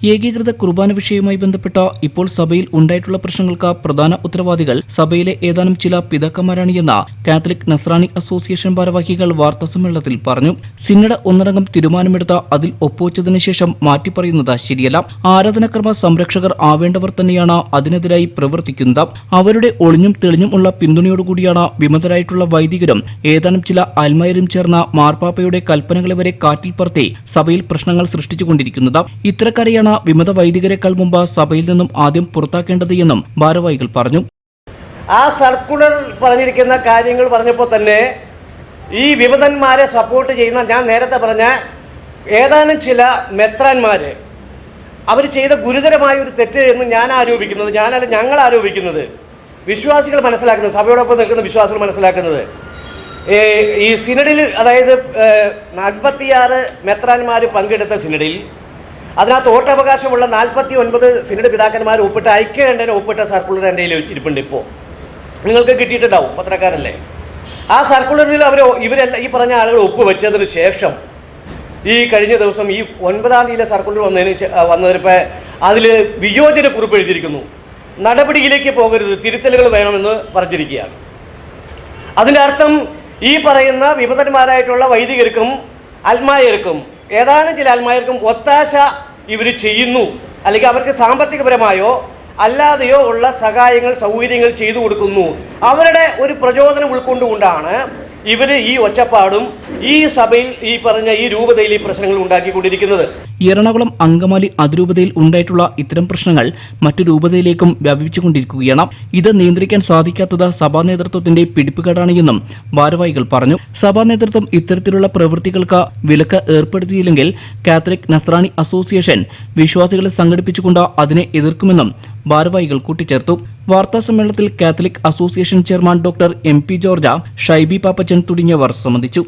ഏകീകൃത കുർബാന വിഷയവുമായി ബന്ധപ്പെട്ട ഇപ്പോൾ സഭയിൽ ഉണ്ടായിട്ടുള്ള പ്രശ്നങ്ങൾക്ക് പ്രധാന ഉത്തരവാദികൾ സഭയിലെ ഏതാനും ചില പിതാക്കന്മാരാണ് എന്ന് കാത്തലിക് നസ്രാണി അസോസിയേഷൻ ഭാരവാഹികൾ വാർത്താസമ്മേളനത്തിൽ പറഞ്ഞു. സിന്നഡ ഒന്നടങ്കം തീരുമാനമെടുത്ത അതിൽ ഒപ്പുവച്ചതിന് ശേഷം മാറ്റിപ്പറയുന്നത് ശരിയല്ല. ആരാധനക്രമ സംരക്ഷകർ ആവേണ്ടവർ തന്നെയാണ് അതിനെതിരായി പ്രവർത്തിക്കുന്നത്. അവരുടെ ഒളിഞ്ഞും തെളിഞ്ഞും ഉള്ള പിന്തുണയോടുകൂടിയാണ് വിമതരായിട്ടുള്ള വൈദികരും ഏതാനും ചില അൽമയരും ചേർന്ന മാർപ്പാപ്പയുടെ കൽപ്പനകളെ വരെ കാറ്റിൽ പറത്തി സഭയിൽ പ്രശ്നങ്ങൾ സൃഷ്ടിച്ചുകൊണ്ടിരിക്കുന്നത്. ഇത്തരക്കാരെയാണ് വിമത വൈദികരെക്കാൾ മുമ്പ് സഭയിൽ നിന്നും ആദ്യം പുറത്താക്കേണ്ടത് എന്നും ഭാരവാഹികൾ പറഞ്ഞു. ആ സർക്കുലർ പറഞ്ഞിരിക്കുന്ന കാര്യങ്ങൾ പറഞ്ഞപ്പോൾ തന്നെ ഈ വിമതന്മാരെ സപ്പോർട്ട് ചെയ്യുന്ന ഞാൻ നേരത്തെ പറഞ്ഞ ഏതാനും ചില മെത്രാന്മാര് അവർ ചെയ്ത ഗുരുതരമായ ഒരു തെറ്റ് എന്ന് ഞാൻ ആരോപിക്കുന്നത് ഞാനല്ല ഞങ്ങൾ ആരോപിക്കുന്നത്. വിശ്വാസികൾ മനസ്സിലാക്കുന്നത് സഭയോടൊപ്പം നിൽക്കുന്ന വിശ്വാസികൾ മനസ്സിലാക്കുന്നത്. ഈ സിനഡിൽ അതായത് നാൽപ്പത്തിയാറ് മെത്രാന്മാർ പങ്കെടുത്ത സിനഡിൽ അതിനകത്ത് വോട്ടവകാശമുള്ള നാൽപ്പത്തി ഒൻപത് സിനഡ് പിതാക്കന്മാർ ഒപ്പിട്ട ഐക്യകണ്ഠന ഒപ്പിട്ട സർക്കുലർ എന്റെ കയ്യിൽ ഇരിപ്പുണ്ട് ഇപ്പോൾ നിങ്ങൾക്ക് കിട്ടിയിട്ടുണ്ടാവും പത്രക്കാരല്ലേ. ആ സർക്കുലറിൽ അവർ ഇവരെല്ലാം ഈ പറഞ്ഞ ആളുകൾ ഒപ്പ് വെച്ചതിന് ശേഷം ഈ കഴിഞ്ഞ ദിവസം ഈ ഒൻപതാം തീയതിയിലെ സർക്കുലർ വന്നതിന് വന്നതിനിപ്പോൾ അതിൽ വിയോജന കുറിപ്പ് എഴുതിയിരിക്കുന്നു. നടപടിയിലേക്ക് പോകരുത് തിരുത്തലുകൾ വേണമെന്ന് പറഞ്ഞിരിക്കുകയാണ്. അതിന്റെ അർത്ഥം ഈ പറയുന്ന വിമതന്മാരായിട്ടുള്ള വൈദികർക്കും അൽമായർക്കും ഏതാനും ചില അൽമായർക്കും ഒത്താശ ഇവർ ചെയ്യുന്നു. അല്ലെങ്കിൽ അവർക്ക് സാമ്പത്തികപരമായോ അല്ലാതെയോ ഉള്ള സഹായങ്ങൾ സൗകര്യങ്ങൾ ചെയ്തു കൊടുക്കുന്നു. അവരുടെ ഒരു പ്രചോദനം ഉൾക്കൊണ്ടുകൊണ്ടാണ് ഇവർ ഈ ഒച്ചപ്പാടും ഈ സഭയിൽ ഈ പറഞ്ഞ ഈ രൂപതയിൽ ഈ പ്രശ്നങ്ങൾ ഉണ്ടാക്കിക്കൊണ്ടിരിക്കുന്നത്. എറണാകുളം അങ്കമാലി അതിരൂപതയിൽ ഉണ്ടായിട്ടുള്ള ഇത്തരം പ്രശ്നങ്ങൾ മറ്റു രൂപതയിലേക്കും വ്യാപിച്ചുകൊണ്ടിരിക്കുകയാണ് ഇത് നിയന്ത്രിക്കാൻ സാധിക്കാത്തത് സഭാ നേതൃത്വത്തിന്റെ പിടിപ്പുകേടാണ് എന്നും ഭാരവാഹികൾ പറഞ്ഞു. സഭാ നേതൃത്വം ഇത്തരത്തിലുള്ള പ്രവൃത്തികൾക്ക് വിലക്ക് ഏർപ്പെടുത്തിയില്ലെങ്കിൽ കാത്തലിക് നസ്രാണി അസോസിയേഷൻ വിശ്വാസികളെ സംഘടിപ്പിച്ചുകൊണ്ട് അതിനെ എതിർക്കുമെന്നും ഭാരവാഹികൾ കൂട്ടിച്ചേർത്തു. വാർത്താ സമ്മേളനത്തിൽ Catholic association chairman doctor M P George Shaiby Pappachan തുടങ്ങിയവർ സംബന്ധിച്ചു.